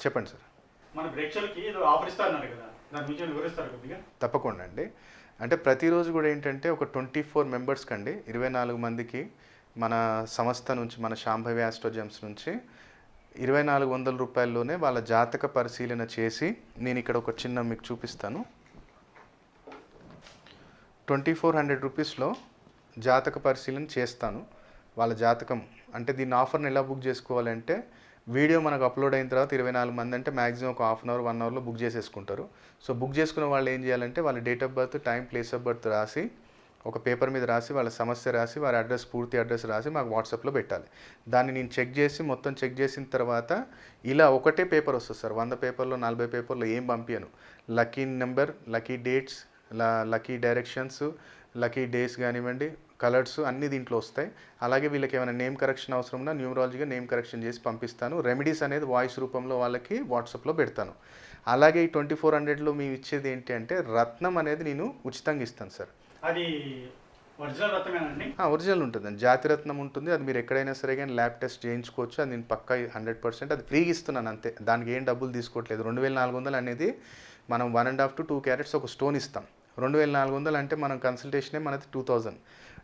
చెప్పండి సార్. మన ప్రేక్షకులకి ఆఫర్ ఇస్తారన్నారు కదా దాని గురించి వివరిస్తారు కొద్దిగా? తప్పకుండా అండి అంటే ప్రతిరోజు కూడా ఏంటంటే ఒక ట్వంటీ ఫోర్ మెంబర్స్కి అండి ఇరవై నాలుగు మందికి మన సంస్థ నుంచి మన శాంభవి ఆస్ట్రోజెమ్స్ నుంచి ఇరవై నాలుగు వందల రూపాయల్లోనే వాళ్ళ జాతక పరిశీలన చేసి నేను ఇక్కడ ఒక చిన్న మీకు చూపిస్తాను. ట్వంటీ ఫోర్ హండ్రెడ్ రూపీస్లో జాతక పరిశీలన చేస్తాను. వాళ్ళ జాతకం అంటే దీన్ని ఆఫర్ని ఎలా బుక్ చేసుకోవాలంటే వీడియో మనకు అప్లోడ్ అయిన తర్వాత ఇరవై నాలుగు మంది అంటే మాక్సిమం ఒక హాఫ్ అన్ అవర్ వన్ అవర్లో బుక్ చేసేసుకుంటారు. సో బుక్ చేసుకున్న వాళ్ళు ఏం చేయాలంటే వాళ్ళ date of birth time place of birth రాసి ఒక పేపర్ మీద రాసి వాళ్ళ సమస్య రాసి వారి అడ్రస్ పూర్తి అడ్రస్ రాసి మాకు వాట్సాప్లో పెట్టాలి. దాన్ని నేను చెక్ చేసి మొత్తం చెక్ చేసిన తర్వాత ఇలా ఒకటే పేపర్ వస్తుంది సార్. వంద పేపర్లో నలభై పేపర్లో ఏం పంపించను lucky number lucky dates lucky directions lucky days కానివ్వండి కలర్స్ అన్ని దీంట్లో వస్తాయి. అలాగే వీళ్ళకి ఏమైనా నేమ్ కరెక్షన్ అవసరం ఉన్నా న్యూమరాలజీగా నేమ్ కరెక్షన్ చేసి పంపిస్తాను. రెమెడీస్ అనేది వాయిస్ రూపంలో వాళ్ళకి వాట్సాప్లో పెడతాను. అలాగే ఈ ట్వంటీ ఫోర్ హండ్రెడ్లో మేము ఇచ్చేది ఏంటి అంటే రత్నం అనేది నేను ఉచితంగా ఇస్తాను సార్. అది ఒరిజినల్ రత్నమేనండి? ఆ, ఒరిజినల్ ఉంటుందండి. జాతిరత్నం ఉంటుంది. అది మీరు ఎక్కడైనా సరే కానీ ల్యాబ్ టెస్ట్ చేయించుకోవచ్చు. అది నేను పక్కా హండ్రెడ్ పర్సెంట్ అది ఫ్రీగా ఇస్తున్నాను అంతే. దానికి ఏం డబ్బులు తీసుకోవట్లేదు. రెండు వేల నాలుగు వందలు అనేది మనం one and half to two carats ఒక స్టోన్ ఇస్తాం. రెండు వేల నాలుగు వందలు అంటే మనం కన్సల్టేషనే మనది టూ థౌజండ్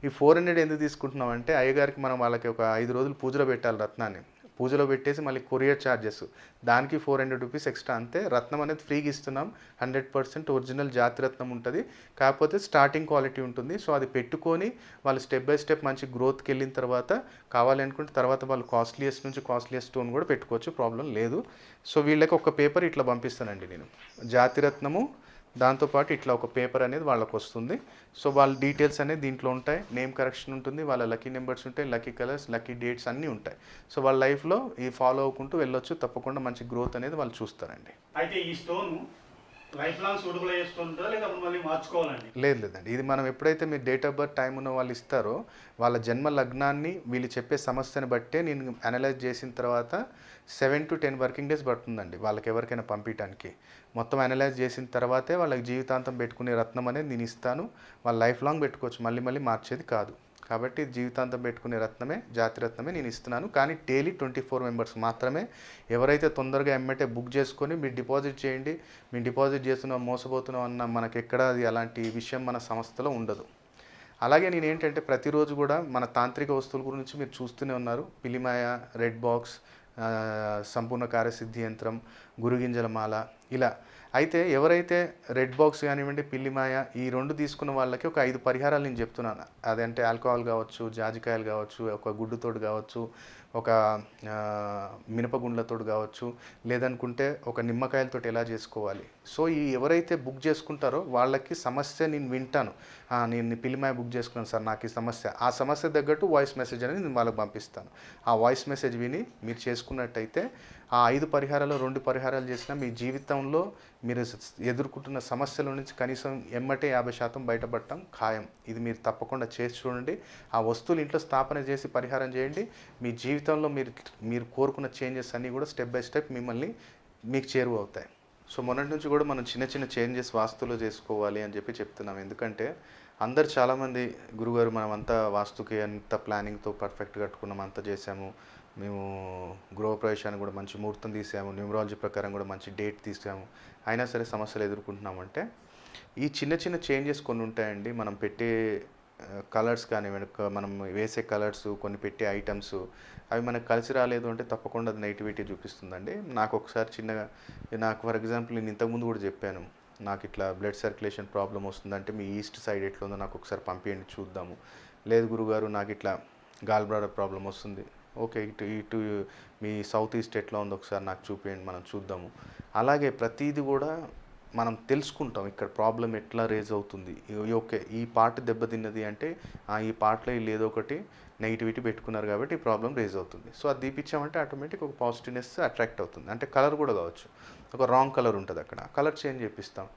ఈ ఫోర్ హండ్రెడ్ ఎందుకు తీసుకుంటున్నాం అంటే అయ్యగారికి మనం వాళ్ళకి ఒక ఐదు రోజులు పూజలో పెట్టాలి రత్నాన్ని. పూజలో పెట్టేసి మళ్ళీ కొరియర్ ఛార్జెస్ దానికి ఫోర్ హండ్రెడ్ రూపీస్ ఎక్స్ట్రా అంతే. రత్నం అనేది ఫ్రీగా ఇస్తున్నాం. హండ్రెడ్ పర్సెంట్ ఒరిజినల్ జాతి రత్నం ఉంటుంది. కాకపోతే స్టార్టింగ్ క్వాలిటీ ఉంటుంది. సో అది పెట్టుకొని వాళ్ళు స్టెప్ బై స్టెప్ మంచి గ్రోత్కి వెళ్ళిన తర్వాత కావాలనుకుంటే తర్వాత వాళ్ళు కాస్ట్లీయెస్ట్ నుంచి కాస్ట్లీయెస్ట్ స్టోన్ కూడా పెట్టుకోవచ్చు. ప్రాబ్లం లేదు. సో వీళ్ళకి ఒక పేపర్ ఇట్లా పంపిస్తానండి నేను. జాతిరత్నము దాంతోపాటు ఇట్లా ఒక పేపర్ అనేది వాళ్ళకి వస్తుంది. సో వాళ్ళ డీటెయిల్స్ అనేది దీంట్లో ఉంటాయి. నేమ్ కరెక్షన్ ఉంటుంది వాళ్ళ లక్కీ నెంబర్స్ ఉంటాయి లక్కీ కలర్స్ లక్కీ డేట్స్ అన్నీ ఉంటాయి. సో వాళ్ళ లైఫ్లో ఈ ఫాలో అవ్వకుంటూ వెళ్ళొచ్చు తప్పకుండా మంచి గ్రోత్ అనేది వాళ్ళు చూస్తారండి. అయితే ఈ స్టోన్ లైఫ్ లాంగ్ సూటబుల్ మళ్ళీ మార్చుకోవాలండి? లేదు లేదండి. ఇది మనం ఎప్పుడైతే మీరు డేట్ ఆఫ్ బర్త్ టైం ఉన్న వాళ్ళు ఇస్తారో వాళ్ళ జన్మ లగ్నాన్ని వీళ్ళు చెప్పే సమస్యను బట్టే నేను అనలైజ్ చేసిన తర్వాత seven to ten working days పడుతుందండి వాళ్ళకి ఎవరికైనా పంపించడానికి మొత్తం అనలైజ్ చేసిన తర్వాతే వాళ్ళకి జీవితాంతం పెట్టుకునే రత్నం అనేది నేను ఇస్తాను. వాళ్ళ లైఫ్ లాంగ్ పెట్టుకోవచ్చు. మళ్ళీ మళ్ళీ మార్చేది కాదు. కాబట్టి జీవితాంతం పెట్టుకునే రత్నమే జాతి రత్నమే నేను ఇస్తున్నాను. కానీ డైలీ ట్వంటీ ఫోర్ మెంబర్స్ మాత్రమే ఎవరైతే తొందరగా ఎమ్మెటే బుక్ చేసుకొని మీరు డిపాజిట్ చేయండి మేము డిపాజిట్ చేస్తున్నాం మోసపోతున్నాం అన్న మనకి ఎక్కడ అది అలాంటి విషయం మన సంస్థలో ఉండదు. అలాగే నేను ఏంటంటే ప్రతిరోజు కూడా మన తాంత్రిక వస్తువుల గురించి మీరు చూస్తూనే ఉన్నారు. పిలిమాయ రెడ్ బాక్స్ సంపూర్ణ కార్యసిద్ధి యంత్రం గురుగింజల మాల ఇలా అయితే ఎవరైతే రెడ్ బాక్స్ కానివ్వండి పిల్లిమాయ ఈ రెండు తీసుకున్న వాళ్ళకి ఒక ఐదు పరిహారాలు నేను చెప్తున్నాను. అదంటే ఆల్కహాల్ కావచ్చు జాజికాయలు కావచ్చు ఒక గుడ్డుతోడు కావచ్చు ఒక మినపగుండ్లతోడు కావచ్చు లేదనుకుంటే ఒక నిమ్మకాయలతోటి ఎలా చేసుకోవాలి. సో ఈ ఎవరైతే బుక్ చేసుకుంటారో వాళ్ళకి సమస్య నేను వింటాను. నేను పిల్లిమాయ బుక్ చేసుకున్నాను సార్ నాకు ఈ సమస్య. ఆ సమస్య తగ్గట్టు వాయిస్ మెసేజ్ అనేది నేను వాళ్ళకి పంపిస్తాను. ఆ వాయిస్ మెసేజ్ విని మీరు చేసుకున్నట్టయితే ఆ ఐదు పరిహారాలు రెండు పరిహారాలు చేసినా మీ జీవితంలో మీరు ఎదుర్కొంటున్న సమస్యల నుంచి కనీసం ఎమ్మటే యాభై శాతం బయటపడటం ఖాయం. ఇది మీరు తప్పకుండా చేసి చూడండి. ఆ వస్తువులు ఇంట్లో స్థాపన చేసి పరిహారం చేయండి. మీ జీవితంలో మీరు మీరు కోరుకున్న చేంజెస్ అన్నీ కూడా స్టెప్ బై స్టెప్ మిమ్మల్ని మీకు చేరువ అవుతాయి. సో మొన్నటి నుంచి కూడా మనం చిన్న చిన్న చేంజెస్ వాస్తులో చేసుకోవాలి అని చెప్పి చెప్తున్నాం. ఎందుకంటే అందరు చాలామంది గురుగారు మనం అంతా వాస్తుకి అంత ప్లానింగ్తో పర్ఫెక్ట్ కట్టుకున్నాం అంతా చేసాము మేము గృహప్రవేశానికి కూడా మంచి ముహూర్తం తీసాము న్యూమరాలజీ ప్రకారం కూడా మంచి డేట్ తీసాము. అయినా సరే సమస్యలు ఎదుర్కొంటున్నామంటే ఈ చిన్న చిన్న చేంజెస్ కొన్ని ఉంటాయండి. మనం పెట్టే కలర్స్ కానివ్వండి వెనుక మనం వేసే కలర్స్ కొన్ని పెట్టే ఐటమ్స్ అవి మనకు కలిసి రాలేదు అంటే తప్పకుండా అది నెగిటివిటీ చూపిస్తుందండి. నాకు ఒకసారి చిన్నగా నాకు ఫర్ ఎగ్జాంపుల్ నేను ఇంతకుముందు కూడా చెప్పాను. నాకు ఇట్లా బ్లడ్ సర్క్యులేషన్ ప్రాబ్లం వస్తుందంటే మీ ఈస్ట్ సైడ్ ఎట్లా ఉందో నాకు ఒకసారి పంపించండి చూద్దాము. లేదు గురుగారు నాకు ఇట్లా గాల్ బ్లాడర్ ప్రాబ్లం వస్తుంది. ఓకే ఇటు ఇటు మీ సౌత్ ఈస్ట్ ఎట్లా ఉందో ఒకసారి నాకు చూపించండి మనం చూద్దాము. అలాగే ప్రతిదీ కూడా మనం తెలుసుకుంటాం ఇక్కడ ప్రాబ్లం ఎట్లా రేజ్ అవుతుంది. ఓకే ఈ పార్ట్ దెబ్బతిన్నది అంటే ఆ, ఈ పార్ట్లో వీళ్ళు ఏదో ఒకటి నెగిటివిటీ పెట్టుకున్నారు కాబట్టి ఈ ప్రాబ్లం రేజ్ అవుతుంది. సో అది తీపిచ్చామంటే ఆటోమేటిక్ ఒక పాజిటివ్నెస్ అట్రాక్ట్ అవుతుంది. అంటే కలర్ కూడా కావచ్చు. ఒక రాంగ్ కలర్ ఉంటుంది అక్కడ. కలర్ చేంజ్ చేపిస్తాం.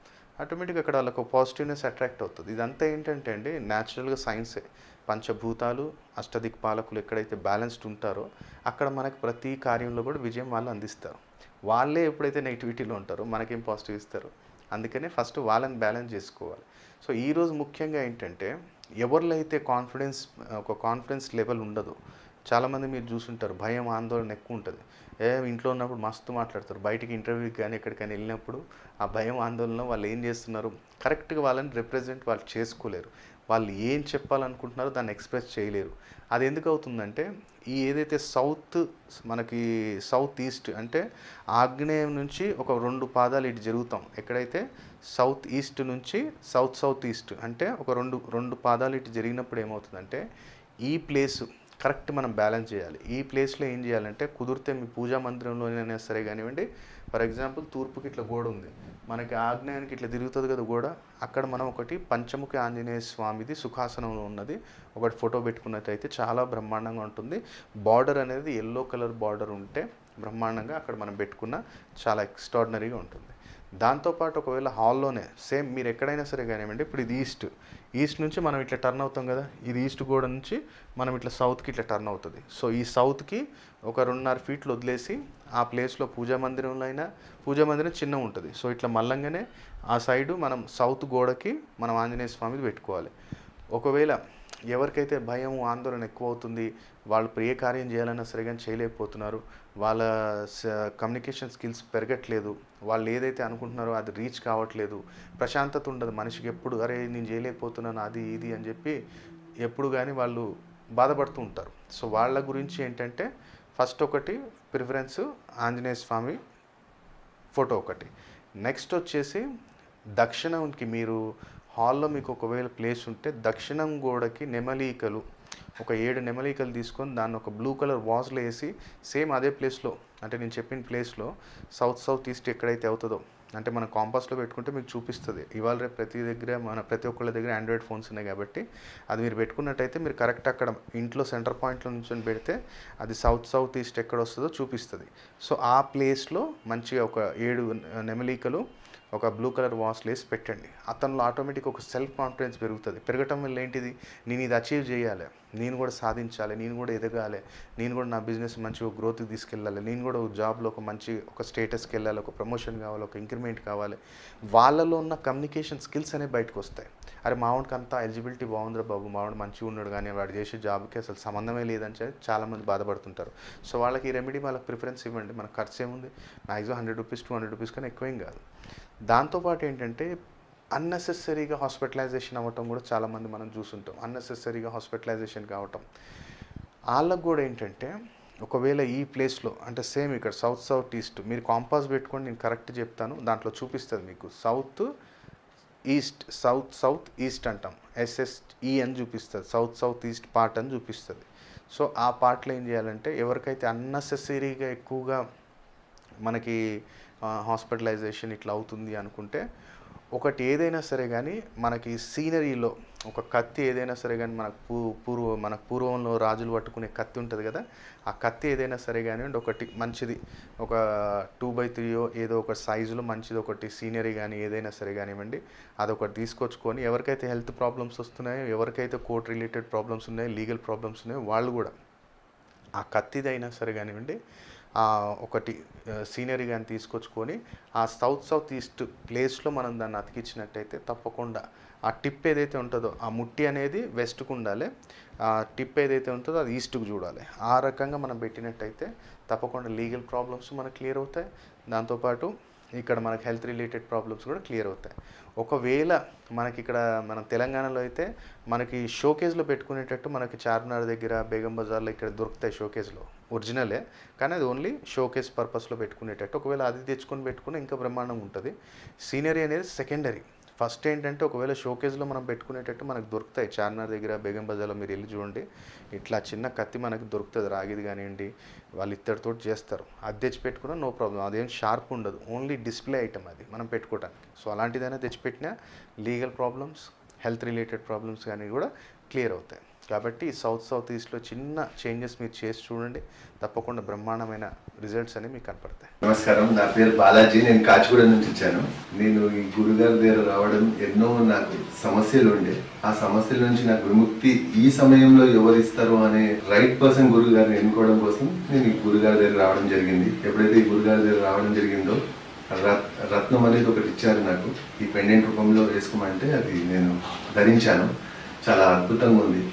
ఆటోమేటిక్ అక్కడ వాళ్ళకు పాజిటివ్నెస్ అట్రాక్ట్ అవుతుంది. ఇదంతా ఏంటంటే అండి న్యాచురల్గా సైన్సే పంచభూతాలు అష్టదిక్ పాలకులు ఎక్కడైతే బ్యాలెన్స్డ్ ఉంటారో అక్కడ మనకు ప్రతి కార్యంలో కూడా విజయం వాళ్ళు అందిస్తారు. వాళ్ళే ఎప్పుడైతే నెగిటివిటీలో ఉంటారో మనకేం పాజిటివ్ ఇస్తారు? అందుకనే ఫస్ట్ వాళ్ళని బ్యాలెన్స్ చేసుకోవాలి. సో ఈరోజు ముఖ్యంగా ఏంటంటే ఎవరిలో అయితే కాన్ఫిడెన్స్ ఒక కాన్ఫిడెన్స్ లెవెల్ ఉండదు చాలామంది మీరు చూసుంటారు భయం ఆందోళన ఎక్కువ ఉంటుంది. ఏ ఇంట్లో ఉన్నప్పుడు మస్తు మాట్లాడతారు బయటికి ఇంటర్వ్యూకి కానీ ఎక్కడికైనా వెళ్ళినప్పుడు ఆ భయం ఆందోళన వాళ్ళు ఏం చేస్తున్నారు కరెక్ట్గా వాళ్ళని రిప్రజెంట్ వాళ్ళు చేసుకోలేరు. వాళ్ళు ఏం చెప్పాలనుకుంటున్నారో దాన్ని ఎక్స్ప్రెస్ చేయలేరు. అది ఎందుకు అవుతుందంటే ఈ ఏదైతే సౌత్ మనకి సౌత్ ఈస్ట్ అంటే ఆగ్నేయం నుంచి ఒక రెండు పాదాలు ఇటు జరుగుతాం. ఎక్కడైతే సౌత్ ఈస్ట్ నుంచి సౌత్ సౌత్ ఈస్ట్ అంటే ఒక రెండు రెండు పాదాలు ఇటు జరిగినప్పుడు ఏమవుతుందంటే ఈ ప్లేస్ కరెక్ట్ మనం బ్యాలెన్స్ చేయాలి. ఈ ప్లేస్లో ఏం చేయాలంటే కుదిరితే మీ పూజా మందిరంలోనైనా సరే కానివ్వండి ఫర్ ఎగ్జాంపుల్ తూర్పుకి ఇట్లా గోడ ఉంది. మనకి ఆగ్నేయానికి ఇట్లా తిరుగుతుంది కదా గోడ అక్కడ మనం ఒకటి పంచముఖి ఆంజనేయ స్వామిది సుఖాసనంలో ఉన్నది. ఒకటి ఫోటో పెట్టుకున్నట్టయితే చాలా బ్రహ్మాండంగా ఉంటుంది. బార్డర్ అనేది ఎల్లో కలర్ బార్డర్ ఉంటే బ్రహ్మాండంగా అక్కడ మనం పెట్టుకున్న చాలా ఎక్స్ట్రాడినరీగా ఉంటుంది. దాంతోపాటు ఒకవేళ హాల్లోనే సేమ్ మీరు ఎక్కడైనా సరే కానివ్వండి ఇప్పుడు ఇది ఈస్ట్. ఈస్ట్ నుంచి మనం ఇట్లా టర్న్ అవుతాం కదా ఇది ఈస్ట్ గోడ నుంచి మనం ఇట్లా సౌత్కి ఇట్లా టర్న్ అవుతుంది. సో ఈ సౌత్కి ఒక రెండున్నర ఫీట్లు వదిలేసి ఆ ప్లేస్లో పూజా మందిరంలో అయినా పూజా మందిరం చిన్న ఉంటుంది. సో ఇట్లా మల్లంగానే ఆ సైడు మనం సౌత్ గోడకి మనం ఆంజనేయ స్వామిది పెట్టుకోవాలి. ఒకవేళ ఎవరికైతే భయం ఆందోళన ఎక్కువ అవుతుంది వాళ్ళు ప్రియ కార్యం చేయాలన్నా సరే కానీ చేయలేకపోతున్నారు వాళ్ళ కమ్యూనికేషన్ స్కిల్స్ పెరగట్లేదు వాళ్ళు ఏదైతే అనుకుంటున్నారో అది రీచ్ కావట్లేదు ప్రశాంతత ఉండదు మనిషికి ఎప్పుడు అరే నేను చేయలేకపోతున్నాను అది ఇది అని చెప్పి ఎప్పుడు కానీ వాళ్ళు బాధపడుతూ ఉంటారు. సో వాళ్ళ గురించి ఏంటంటే ఫస్ట్ ఒకటి ప్రిఫరెన్స్ ఆంజనేయ స్వామి ఫోటో ఒకటి. నెక్స్ట్ వచ్చేసి దక్షిణంకి మీరు హాల్లో మీకు ఒకవేళ ప్లేస్ ఉంటే దక్షిణం గోడకి నెమలీకలు ఒక ఏడు నెమలీకలు తీసుకొని దాన్ని ఒక బ్లూ కలర్ వాజ్లో వేసి సేమ్ అదే ప్లేస్లో అంటే నేను చెప్పిన ప్లేస్లో సౌత్ సౌత్ ఈస్ట్ ఎక్కడైతే అవుతుందో అంటే మన కాంపాస్లో పెట్టుకుంటే మీకు చూపిస్తుంది. ఇవాళ రేపు ప్రతి దగ్గర మన ప్రతి ఒక్కళ్ళ దగ్గర ఆండ్రాయిడ్ ఫోన్స్ ఉన్నాయి కాబట్టి అది మీరు పెట్టుకున్నట్టయితే మీరు కరెక్ట్ అక్కడ ఇంట్లో సెంటర్ పాయింట్లో నుంచి పెడితే అది సౌత్ సౌత్ ఈస్ట్ ఎక్కడ వస్తుందో చూపిస్తుంది. సో ఆ ప్లేస్లో మంచిగా ఒక ఏడు నెమలీకలు ఒక బ్లూ కలర్ వాష్ లేసి పెట్టండి. అతనిలో ఆటోమేటిక్ ఒక సెల్ఫ్ కాన్ఫిడెన్స్ పెరుగుతుంది. పెరగటం వల్ల ఏంటిది? నేను ఇది అచీవ్ చేయాలి. నేను కూడా సాధించాలి. నేను కూడా ఎదగాలి. నేను కూడా నా బిజినెస్ మంచిగా గ్రోత్కి తీసుకెళ్ళాలి. నేను కూడా ఒక జాబ్లో ఒక మంచి ఒక స్టేటస్కి వెళ్ళాలి. ఒక ప్రమోషన్ కావాలి. ఒక ఇంక్రిమెంట్ కావాలి. వాళ్ళలో ఉన్న కమ్యూనికేషన్ స్కిల్స్ అనేవి బయటకు వస్తాయి. అరే మావాడికి అంతా ఎలిజిబిలిటీ బాగుందిరా బాబు. మావాడు మంచిగా ఉన్నాడు కానీ వాడు చేసే జాబ్కి అసలు సంబంధమే లేదని చెప్పి చాలామంది బాధపడుతుంటారు. సో వాళ్ళకి ఈ రెమెడీ వాళ్ళకి ప్రిఫరెన్స్ ఇవ్వండి. మనకు ఖర్చు ఏముంది? Maximum hundred rupees two hundred rupees కానీ ఎక్కువేం కాదు. దాంతోపాటు ఏంటంటే అన్నెసెసరీగా హాస్పిటలైజేషన్ అవ్వటం కూడా చాలామంది మనం చూసుంటాం. అన్నెసెసరీగా హాస్పిటలైజేషన్ కావటం. వాళ్ళకు కూడా ఏంటంటే ఒకవేళ ఈ ప్లేస్లో అంటే సేమ్ ఇక్కడ సౌత్ సౌత్ ఈస్ట్ మీరు కాంపాస్ పెట్టుకొని నేను కరెక్ట్ చెప్తాను దాంట్లో చూపిస్తుంది మీకు. South east south south east అంటాం. ఎస్ఎస్ఈ అని చూపిస్తుంది. సౌత్ సౌత్ ఈస్ట్ పార్ట్ అని చూపిస్తుంది. సో ఆ పార్ట్లో ఏం చేయాలంటే ఎవరికైతే అన్నెసెసరీగా ఎక్కువగా మనకి హాస్పిటలైజేషన్ ఇట్లా అవుతుంది అనుకుంటే ఒకటి ఏదైనా సరే కానీ మనకి సీనరీలో ఒక కత్తి ఏదైనా సరే కానీ మనకు పూ పూర్వ మన పూర్వంలో రాజులు పట్టుకునే కత్తి ఉంటుంది కదా ఆ కత్తి ఏదైనా సరే కానివ్వండి ఒకటి మంచిది ఒక టూ బై త్రీయో ఏదో ఒక సైజులో మంచిది ఒకటి సీనరీ కానీ ఏదైనా సరే కానివ్వండి అదొకటి తీసుకొచ్చుకొని ఎవరికైతే హెల్త్ ప్రాబ్లమ్స్ వస్తున్నాయో ఎవరికైతే కోర్ట్ రిలేటెడ్ ప్రాబ్లమ్స్ ఉన్నాయో లీగల్ ప్రాబ్లమ్స్ ఉన్నాయో వాళ్ళు కూడా ఆ కత్తిదైనా సరే కానివ్వండి ఒకటి సీనరీ కానీ తీసుకొచ్చుకొని ఆ సౌత్ సౌత్ ఈస్ట్ ప్లేస్లో మనం దాన్ని అతికించినట్టయితే తప్పకుండా ఆ టిప్ ఏదైతే ఉంటుందో ఆ ముట్టి అనేది వెస్ట్కు ఉండాలి. ఆ టిప్ ఏదైతే ఉంటుందో అది ఈస్ట్కు చూడాలి. ఆ రకంగా మనం పెట్టినట్టయితే తప్పకుండా లీగల్ ప్రాబ్లమ్స్ మనకు క్లియర్ అవుతాయి. దాంతోపాటు ఇక్కడ మనకి హెల్త్ రిలేటెడ్ ప్రాబ్లమ్స్ కూడా క్లియర్ అవుతాయి. ఒకవేళ మనకి ఇక్కడ మన తెలంగాణలో అయితే మనకి షోకేజ్లో పెట్టుకునేటట్టు మనకి చార్మినార్ దగ్గర బేగం బజార్లో ఇక్కడ దొరుకుతాయి షోకేజ్లో ఒరిజినలే కానీ అది ఓన్లీ షోకేస్ పర్పస్లో పెట్టుకునేటట్టు. ఒకవేళ అది తెచ్చుకొని పెట్టుకుని ఇంకా బ్రహ్మాండంగా ఉంటుంది. సీనరీ అనేది సెకండరీ ఫస్ట్ ఏంటంటే ఒకవేళ షోకేజ్లో మనం పెట్టుకునేటట్టు మనకు దొరుకుతాయి. చార్మినార్ దగ్గర బేగం బజార్లో మీరు వెళ్ళి చూడండి. ఇట్లా చిన్న కత్తి మనకు దొరుకుతుంది. రాగిది కానివ్వండి వాళ్ళు ఇత్తడితో చేస్తారు. అది తెచ్చి పెట్టుకున్నా నో ప్రాబ్లం అదేం షార్ప్ ఉండదు. ఓన్లీ డిస్ప్లే ఐటమ్ అది మనం పెట్టుకోవడానికి సో అలాంటిదైనా తెచ్చిపెట్టినా legal problems health related problems కానీ కూడా క్లియర్ అవుతాయి. కాబట్టి సౌత్ సౌత్ ఈస్ట్లో చిన్న చేంజెస్ మీరు చేసి చూడండి. తప్పకుండా బ్రహ్మాండమైన రిజల్ట్స్ అనేవి మీకు కనపడతాయి. నమస్కారం. నా పేరు బాలాజీ. నేను కాచిగూడ నుంచి వచ్చాను. నేను ఈ గురుగారి దగ్గర రావడం ఎన్నో నాకు సమస్యలు ఉండే. ఆ సమస్యల నుంచి నాకు విముక్తి ఈ సమయంలో ఎవరు ఇస్తారు అనే రైట్ పర్సన్ గురుగారిని ఎన్నుకోవడం కోసం నేను ఈ గురుగారి దగ్గర రావడం జరిగింది. ఎప్పుడైతే ఈ గురుగారి దగ్గర రావడం జరిగిందో రత్- రత్నం అనేది ఒకటి ఇచ్చారు నాకు. ఈ పెండెంట్ రూపంలో వేసుకోమంటే అది నేను ధరించాను. చాలా అద్భుతంగా ఉంది.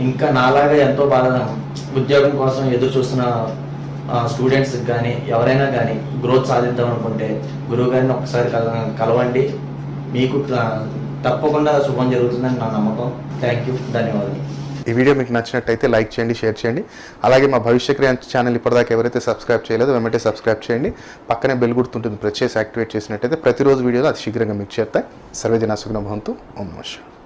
ఇంకా నాలాగా ఎంతో బాధ ఉద్యోగం కోసం ఎదురు చూస్తున్న స్టూడెంట్స్ కానీ ఎవరైనా కానీ గ్రోత్ సాధిద్దాం అనుకుంటే గురువు గారిని ఒకసారి కల- కలవండి. మీకు తప్పకుండా శుభం జరుగుతుందని నా నమ్మకం. థ్యాంక్ యూ ధన్యవాదాలు. ఈ వీడియో మీకు నచ్చినట్టయితే లైక్ చేయండి షేర్ చేయండి. అలాగే మా భవిష్య క్రియ ఛానల్ ఇప్పటిదాకా ఎవరైతే సబ్స్క్రైబ్ చేయలేదో వెంటనే సబ్స్క్రైబ్ చేయండి. పక్కనే బెల్ గుర్తుంటుంది ప్రెస్ చేసి యాక్టివేట్ చేసినట్టయితే ప్రతిరోజు వీడియోలో అది శీఘ్రంగా మీకు చేస్తాయి సర్వేజన సుగ్న భవంతు. ఓం నమస్కారం